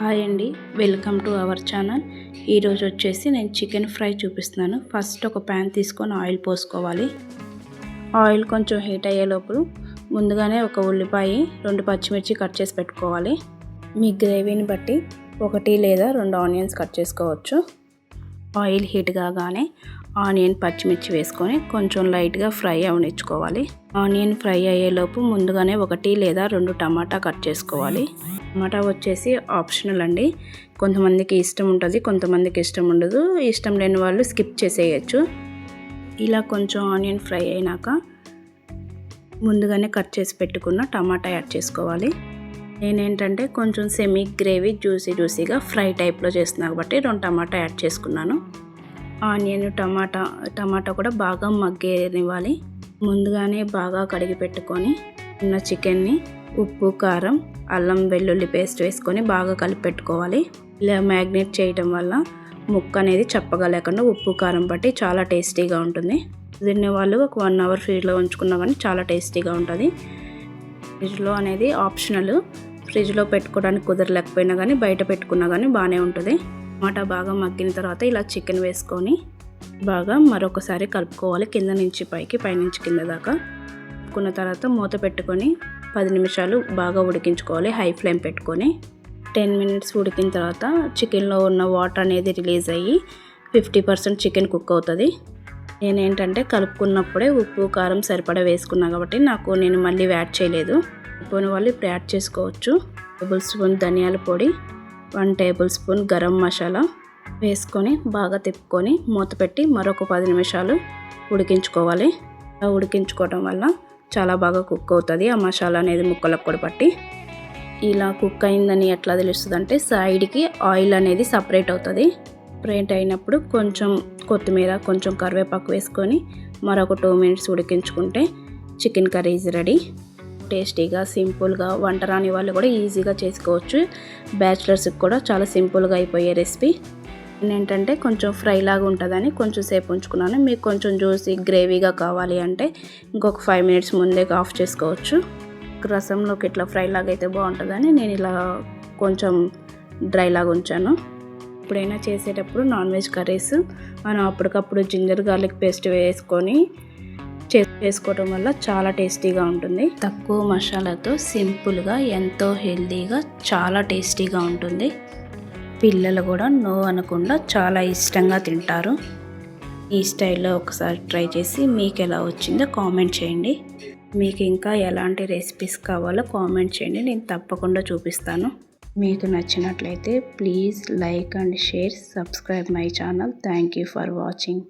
Hi అండి. Welcome to our channel. ఈరోజు వచ్చేసి నేను చికెన్ ఫ్రై చూపిస్తున్నాను. ఫస్ట్ ఒక ప్యాన్ తీసుకొని ఆయిల్ పోసుకోవాలి. ఆయిల్ కొంచెం హీట్ అయ్యే లోపల ముందుగానే ఒక ఉల్లిపాయ రెండు పచ్చిమిర్చి కట్ చేసి పెట్టుకోవాలి. మీ గ్రేవీని బట్టి ఒకటి లేదా రెండు ఆనియన్స్ కట్ చేసుకోవచ్చు. ఆయిల్ హీట్ కాగానే ఆనియన్ పచ్చిమిర్చి వేసుకొని కొంచెం లైట్గా ఫ్రై అవనిచ్చుకోవాలి. ఆనియన్ ఫ్రై అయ్యేలోపు ముందుగానే ఒకటి లేదా రెండు టమాటా కట్ చేసుకోవాలి. టమాటా వచ్చేసి ఆప్షనల్ అండి. కొంతమందికి ఇష్టం ఉంటుంది కొంతమందికి ఇష్టం ఉండదు. ఇష్టం లేని వాళ్ళు స్కిప్ చేసేయచ్చు. ఇలా కొంచెం ఆనియన్ ఫ్రై అయినాక ముందుగానే కట్ చేసి పెట్టుకున్న టమాటా యాడ్ చేసుకోవాలి. నేనేంటంటే కొంచెం సెమీ గ్రేవీ జ్యూసీ జ్యూసీగా ఫ్రై టైప్లో చేస్తున్నాను కాబట్టి రెండు టమాటా యాడ్ చేసుకున్నాను. ఆనియన్ టమాటా టమాటా కూడా బాగా మగ్గేనివ్వాలి ముందుగానే బాగా కడిగి పెట్టుకొని ఉన్న చికెన్ని ఉప్పు కారం అల్లం వెల్లుల్లి పేస్ట్ వేసుకొని బాగా కలిపి పెట్టుకోవాలి ఇలా మ్యాగ్నేట్ చేయటం వల్ల ముక్క అనేది చప్పగా లేకుండా ఉప్పు కారం పట్టి చాలా టేస్టీగా ఉంటుంది. తినే వాళ్ళు ఒక వన్ అవర్ ఫ్రిడ్జ్లో ఉంచుకున్నా కానీ చాలా టేస్టీగా ఉంటుంది. ఫ్రిడ్జ్లో అనేది ఆప్షనల్. ఫ్రిడ్జ్లో పెట్టుకోవడానికి కుదరలేకపోయినా కానీ బయట పెట్టుకున్నా కానీ బాగానే ఉంటుంది. టమాటా బాగా మగ్గిన తర్వాత ఇలా చికెన్ వేసుకొని బాగా మరొకసారి కలుపుకోవాలి కింద నుంచి పైకి పైనుంచి కింద దాకా. కలుపుకున్న తర్వాత మూత పెట్టుకొని పది నిమిషాలు బాగా ఉడికించుకోవాలి హై ఫ్లేమ్ పెట్టుకొని. టెన్ మినిట్స్ ఉడికిన తర్వాత చికెన్లో ఉన్న వాటర్ అనేది రిలీజ్ అయ్యి ఫిఫ్టీ పర్సెంట్ చికెన్ కుక్ అవుతుంది. నేనేంటంటే కలుపుకున్నప్పుడే ఉప్పు కారం సరిపడా వేసుకున్నా కాబట్టి నాకు నేను మళ్ళీ యాడ్ చేయలేదు. పోని వాళ్ళు ఇప్పుడు యాడ్ చేసుకోవచ్చు. టేబుల్ స్పూన్ ధనియాల పొడి one tablespoon garam masala వేసుకొని బాగా తిప్పుకొని మూత పెట్టి మరొక పది నిమిషాలు ఉడికించుకోవాలి. ఉడికించుకోవడం వల్ల చాలా బాగా కుక్ అవుతుంది. ఆ మసాలా అనేది ముక్కలకు కూడా పట్టి ఇలా కుక్ అయిందని ఎట్లా తెలుస్తుంది అంటే సైడ్కి ఆయిల్ అనేది సపరేట్ అవుతుంది. సపరేట్ అయినప్పుడు కొంచెం కొత్తిమీర కొంచెం కరివేపాకు వేసుకొని మరొక టూ మినిట్స్ ఉడికించుకుంటే చికెన్ కర్రీ ఈజ్ రెడీ టేస్టీగా సింపుల్గా వంట రాని వాళ్ళు కూడా ఈజీగా చేసుకోవచ్చు. బ్యాచిలర్స్కి కూడా చాలా సింపుల్గా అయిపోయే రెసిపీ. ఏంటంటే కొంచెం ఫ్రై లాగా ఉంటుందని కొంచెం సేపు ఉంచుకున్నాను. మీకు కొంచెం జ్యూసీ గ్రేవీగా కావాలి అంటే ఇంకొక ఫైవ్ మినిట్స్ ముందే ఆఫ్ చేసుకోవచ్చు. రసంలోకి ఇట్లా ఫ్రై లాగా అయితే బాగుంటుందని నేను ఇలా కొంచెం డ్రై లాగా ఉంచాను. ఎప్పుడైనా చేసేటప్పుడు నాన్ వెజ్ కర్రీస్ మనం అప్పటికప్పుడు జింజర్ గార్లిక్ పేస్ట్ వేసుకొని చేసుకోవడం వల్ల చాలా టేస్టీగా ఉంటుంది. తక్కువ మసాలాతో సింపుల్గా ఎంతో హెల్తీగా చాలా టేస్టీగా ఉంటుంది. పిల్లలు కూడా నో అనకుండా చాలా ఇష్టంగా తింటారు. ఈ స్టైల్లో ఒకసారి ట్రై చేసి మీకు ఎలా వచ్చిందో కామెంట్ చేయండి. మీకు ఇంకా ఎలాంటి రెసిపీస్ కావాలో కామెంట్ చేయండి. నేను తప్పకుండా చూపిస్తాను. మీకు నచ్చినట్లయితే please like and share subscribe my channel. Thank you for watching.